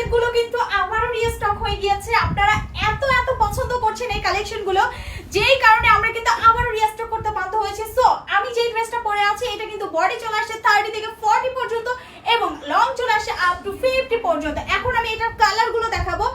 সেটগুলো কিন্তু আবারও রিস্টক হয়ে গিয়েছে। আপনারা এত এত পছন্দ করছেন এই কালেকশনগুলো যেই কারণে আমরা কিন্তু আবারও রিস্টক করতে বাধ্য হয়েছে। সো আমি যেই ড্রেসটা পরে আছি, এটা কিন্তু বডি চলে আসছে থার্টি থেকে ফর্টি পর্যন্ত এবং লং চলে আসে আপ টু ফিফটি পর্যন্ত। এখন আমি এটার কালারগুলো দেখাবো।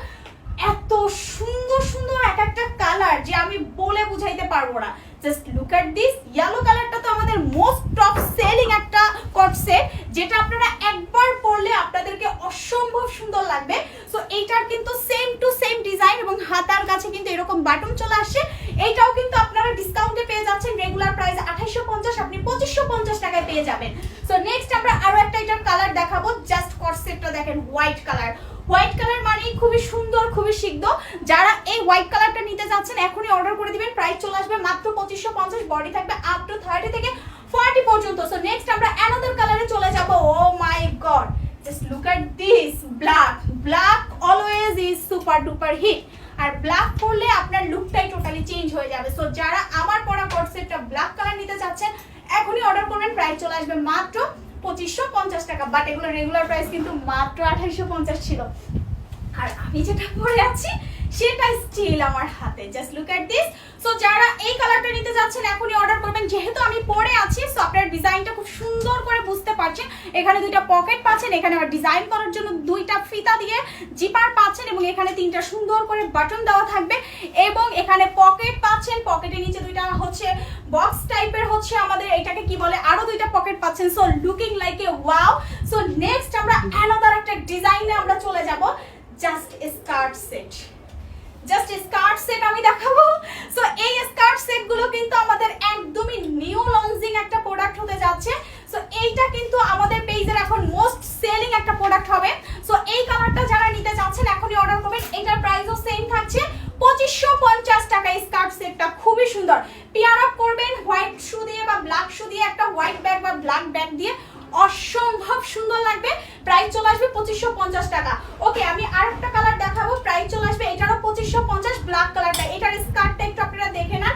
এত সুন্দর সুন্দর এক একটা কালার যে আমি বলে বুঝাইতে পারব না। Just look at this yellow কালারটা তো আমাদের মোস্ট টপ সেলিং একটা কট সেট যেটা আপনারা একবার পরলে আপনাদেরকে অসম্ভব সুন্দর লাগবে সো এইটার কিন্তু সেম টু সেম ডিজাইন এবং হাতার কাছে কিন্তু এরকম বাটন চলে আসছে এইটাও কিন্তু আপনারা ডিসকাউন্টে পেয়ে যাচ্ছেন। রেগুলার প্রাইস আঠাইশো পঞ্চাশ, আপনি পঁচিশশো পঞ্চাশ টাকায় পেয়ে যাবেন। সো নেক্সট আমরা আরও একটা এটার কালার দেখাবো। জাস্ট কট দেখেন হোয়াইট কালার হোয়াইট কালার মানেই খুবই সুন্দর, খুবই সিদ্ধ। যারা এই হোয়াইট কালারটা নিতে যাচ্ছেন, এখনই অর্ডার করে দিবেন। প্রাইস চলে আসবে মাত্র পঁচিশশো পঞ্চাশ বডি থাকবে আপ টু থার্টি থেকে ফর্টি পর্যন্ত। সো নেক্সট আমরা অ্যানাদার কালারে চলে যাব। ও my god just look at this black black always is super duper hit R black পরলে আপনার লুকটাই টোটালি চেঞ্জ হয়ে যাবে। সো যারা আমার পরা কট সেটটা ব্ল্যাক কালার নিতে চাচ্ছেন, এখনই অর্ডার করবেন প্রাইস চলে আসবে মাত্র পঁচিশশো পঞ্চাশ টাকা। বাট এগুলো রেগুলার প্রাইস কিন্তু মাত্র আঠাইশো পঞ্চাশ ছিল। আর আমি যেটা পরে আছি সেটা স্টিল আমার হাতে। Just look at this so যারা এই কালারটা নিতে যাচ্ছেন, এখনই অর্ডার করবেন। যেহেতু আমি পরে আছি সো আপনার করে পারছেন এখানে দুইটা পকেট পাচ্ছেন, এখানে আবার ডিজাইন করার জন্য দুইটা ফিতা দিয়ে জিপার পাচ্ছেন এবং এখানে তিনটা সুন্দর করে বাটন দেওয়া থাকবে। এবং এখানে পকেট পাচ্ছেন পকেটের নিচে দুইটা হচ্ছে বক্স টাইপের হচ্ছে আমাদের এটাকে কি বলে, আরও দুইটা পকেট পাচ্ছেন। So looking like a wow so next আমরা অ্যানাদার একটা ডিজাইনে আমরা চলে যাব। Just skirt set just skirt set আমি দেখাবো। সো এই স্কার্ট সেটগুলো কিন্তু আমাদের একদমই নিউ লঞ্চিং একটা প্রোডাক্ট হতে যাচ্ছে। এইটা কিন্তু আমাদের পেজের এখন মোস্ট সেলিং একটা প্রোডাক্ট হবে। সো এই কালারটা যারা নিতে চাচ্ছেন, এখনই অর্ডার করবেন। এটার প্রাইসও সেম থাকছে। পঁচিশশো পঞ্চাশ টাকা স্কার্ট সেটটা খুবই সুন্দর। পেয়ার আপ করবেন হোয়াইট শু দিয়ে বা ব্ল্যাক শু দিয়ে, একটা হোয়াইট ব্যাগ বা ব্ল্যাক ব্যাগ দিয়ে। অসম্ভব সুন্দর লাগবে। প্রাইস চলে আসবে পঁচিশশো পঞ্চাশ টাকা। ওকে আমি আর একটা কালার দেখাবো প্রাইস চলে আসবে এটারও পঁচিশশো পঞ্চাশ ব্ল্যাক কালারটা এটার স্কার্টটা একটু আপনারা দেখে নেন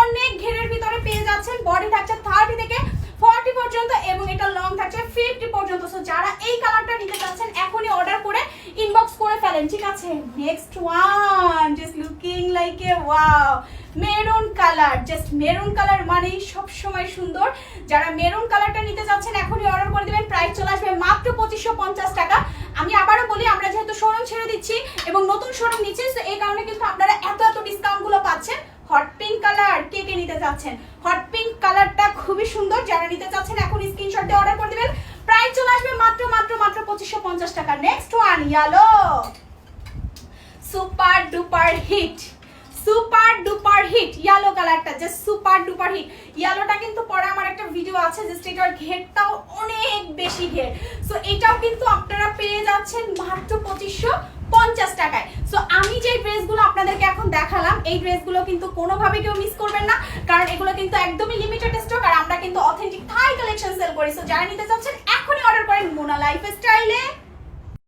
অনেক ঘেরের ভিতরে পেয়ে যাচ্ছেন বডি থাকছে থার্টি থেকে ফর্টি পর্যন্ত এবং এটা লং থাকছে ফিফটি পর্যন্ত। সো যারা এই কালারটা নিতে চাচ্ছেন, এখনই অর্ডার করে ইনবক্স করে ফেলেন, ঠিক আছে? Next one just looking like a wow maroon colour just maroon colour মানেই সব সময় সুন্দর। যারা মেরুন কালারটা নিতে চাচ্ছেন, এখনই অর্ডার করে দিবেন প্রাইস চলে আসবে মাত্র পঁচিশশো পঞ্চাশ টাকা। আমি আবারও বলি, আমরা যেহেতু শোরুম ছেড়ে দিচ্ছি এবং নতুন শোরুম নিচ্ছি তো এই কারণে কিন্তু আপনারা এত এত ডিসকাউন্টগুলো পাচ্ছেন হট পিঙ্ক কালার কে কে নিতে চাচ্ছেন হট পিঙ্ক কালারটা খুবই সুন্দর। যারা নিতে চাচ্ছেন, এখন স্ক্রিনশট অর্ডার করে দিবেন। প্রাইস চলে আসবে মাত্র মাত্র মাত্র পঁচিশশো পঞ্চাশ টাকা। Next one yellow super duper hit super duper hit yellow কালারটা যে সুপার ডুপার হিট ইয়েলোটা কিন্তু পরে আমার একটা ভিডিও আছে জাস্ট এটার ঘেরটাও অনেক বেশি ঘের। সো এটাও কিন্তু আপনারা পেয়ে যাচ্ছেন মাত্র পঁচিশশো পঞ্চাশ টাকায় সো আমি যে ড্রেসগুলো আপনাদেরকে এখন দেখালাম এই ড্রেসগুলো কিন্তু কোনোভাবে কেউ মিস করবেন না, কারণ এগুলো কিন্তু একদমই লিমিটেড স্টক আর আমরা কিন্তু অথেন্টিক থাই কালেকশন সেল করি। সো যারা নিতে চাচ্ছেন, এখনই অর্ডার করেন মোনা লাইফ স্টাইলে